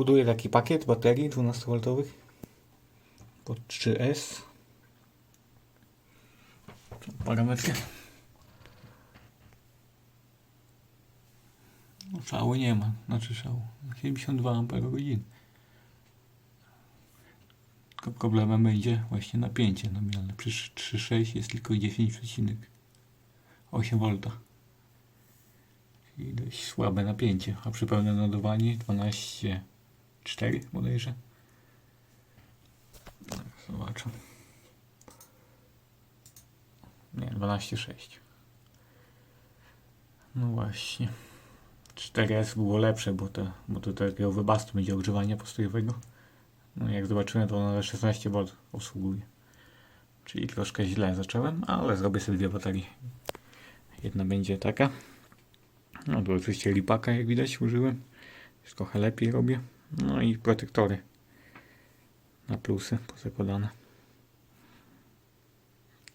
Buduję taki pakiet baterii 12V pod 3S. Parametry. No, szału nie ma, znaczy szału. 72 Ah. Tylko problemem będzie właśnie napięcie nominalne. Przy 3,6 jest tylko 10,8 V. Czyli dość słabe napięcie. A przy pełnym ładowaniu 12,4 bodajże. Zobaczę. Nie, 12,6. No właśnie. 4S było lepsze, bo, to, bo to takiego wybastu będzie ogrzewania postojowego. No jak zobaczymy, to ona 16 V obsługuje. Czyli troszkę źle zacząłem, ale zrobię sobie dwie baterie. Jedna będzie taka. No tu oczywiście lipaka, jak widać, użyłem. Już trochę lepiej robię. No i protektory na plusy pozakładane.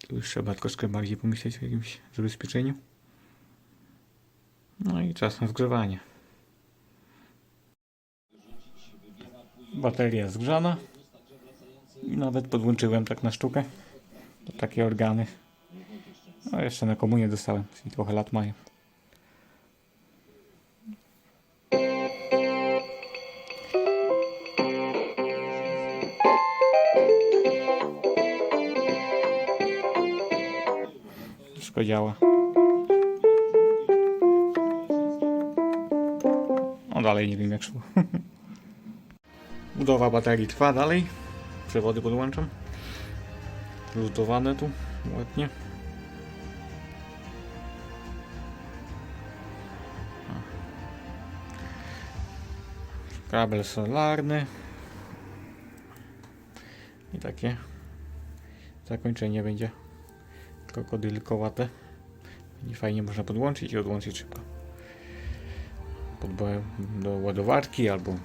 Tu już trzeba troszkę bardziej pomyśleć o jakimś zabezpieczeniu. No i czas na zgrzewanie. Bateria zgrzana. I nawet podłączyłem tak na sztukę. Takie organy. No jeszcze na komunię dostałem, czyli trochę lat mają. Wszystko działa. No dalej nie wiem jak szło. Budowa baterii trwa dalej. Przewody podłączam. Lutowane tu ładnie. Kabel solarny. I takie zakończenie będzie krokodylkowate. Będzie fajnie można podłączyć i odłączyć szybko. Podbałem do ładowarki albo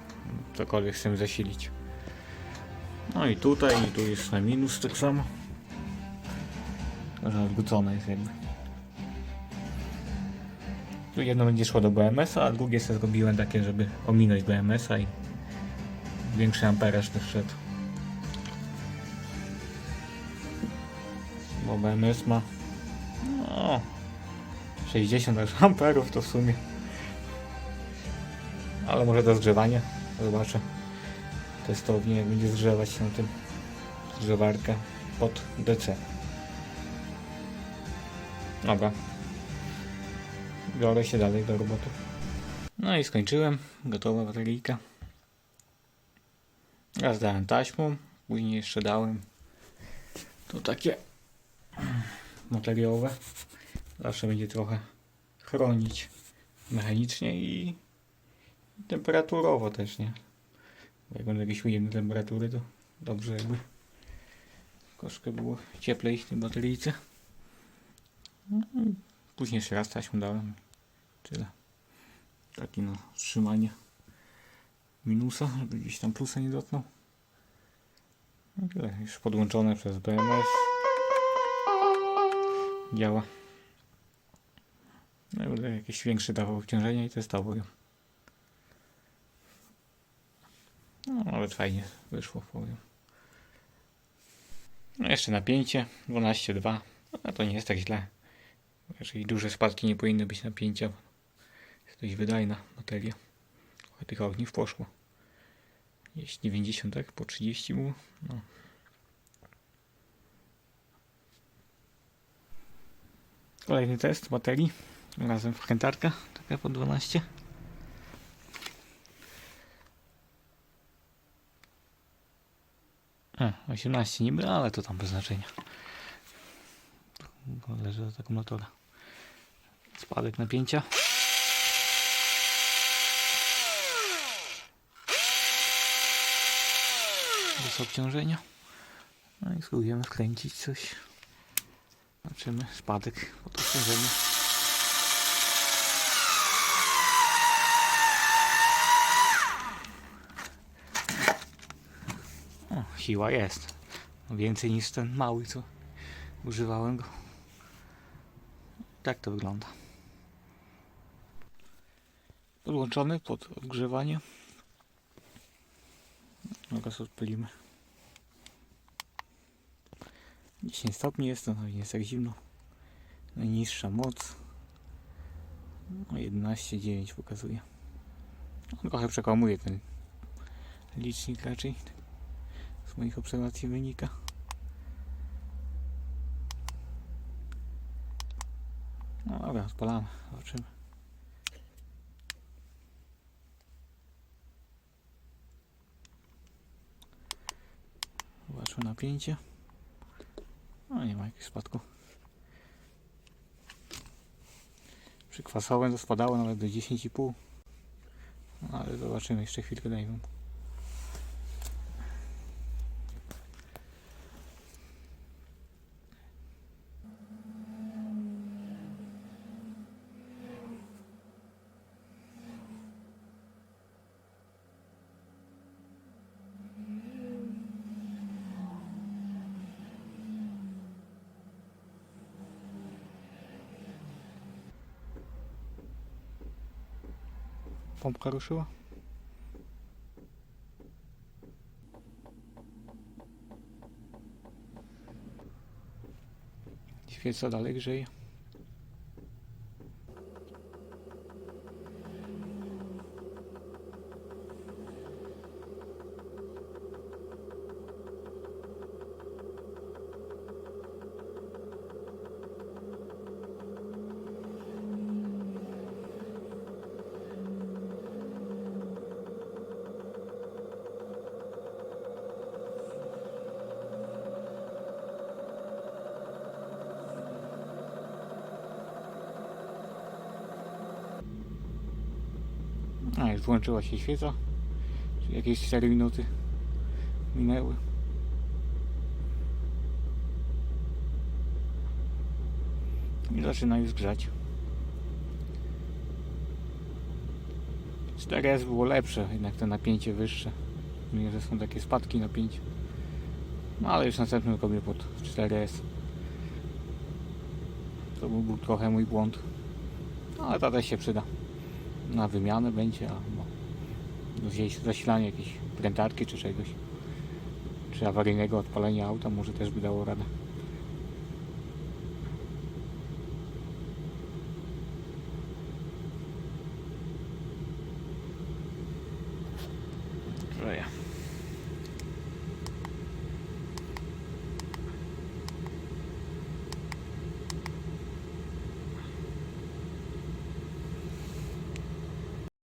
cokolwiek chcemy zasilić. No i tutaj, i tu jest na minus tak samo. Że odwrócone jest jakby. Tu jedno będzie szło do BMS-a, a drugie sobie zrobiłem takie, żeby ominąć BMS-a i większy amperaż też szedł. Bo BMS ma no, 60 aż amperów to w sumie. Ale może do zgrzewania. Zobaczę. Testownie jak będzie zgrzewać się na tym zgrzewarkę pod DC. Dobra. Biorę się dalej do roboty. No i skończyłem. Gotowa bateryjka. Raz dałem taśmą, później jeszcze dałem to takie materiałowe. Zawsze będzie trochę chronić mechanicznie i temperaturowo też, nie? Bo jak będą jakieś ujemne temperatury, to dobrze jakby troszkę było cieplej w tej bateryjce. No Później jeszcze raz taśmę dałem. Tyle. Taki na trzymanie minusa, żeby gdzieś tam plusa nie dotknął. No tyle. Już podłączone przez BMS. Działa. No jakieś większe dawał obciążenia i testował ją. No, nawet fajnie wyszło, powiem. No jeszcze napięcie 12,2. No to nie jest tak źle. Jeżeli duże spadki nie powinny być napięcia. Jest dość wydajna bateria. Trochę tych ogniw poszło. Jest 90, tak? Po 30 było. No. Kolejny test baterii. Razem wkrętarka. Taka po 12. A, 18 niby, ale to tam bez znaczenia. To Zależy od akumulatora. Spadek napięcia. Bez obciążenia. No i spróbujemy wkręcić coś. Zobaczymy spadek pod obciążeniem. O, siła jest. Więcej niż ten mały, co używałem go. Tak to wygląda. Podłączony pod odgrzewanie. Teraz odpalimy. 10 stopni jest to, no nie jest tak zimno. Najniższa moc. No 11,9 pokazuje. On trochę przekłamuje ten licznik raczej. Z moich obserwacji wynika. No dobra, odpalamy. Zobaczymy. Zobaczmy napięcie. Jakiegoś spadku. Przy kwasowym to spadało nawet do 10,5. No, ale zobaczymy, jeszcze chwilkę dajmy. Pompka ruszyła? Świeca dalej grzeje. A, już włączyła się świeca. Czyli jakieś 4 minuty minęły. I zaczyna już grzać. 4S było lepsze, jednak to napięcie wyższe. Mimo, że są takie spadki napięcia. No ale już następnym robię pod 4S. To był, był trochę mój błąd. No, ale ta też się przyda na wymianę będzie albo no, gdzieś zasilanie jakiejś prętarki czy czegoś czy awaryjnego odpalenia auta może też by dało radę Right.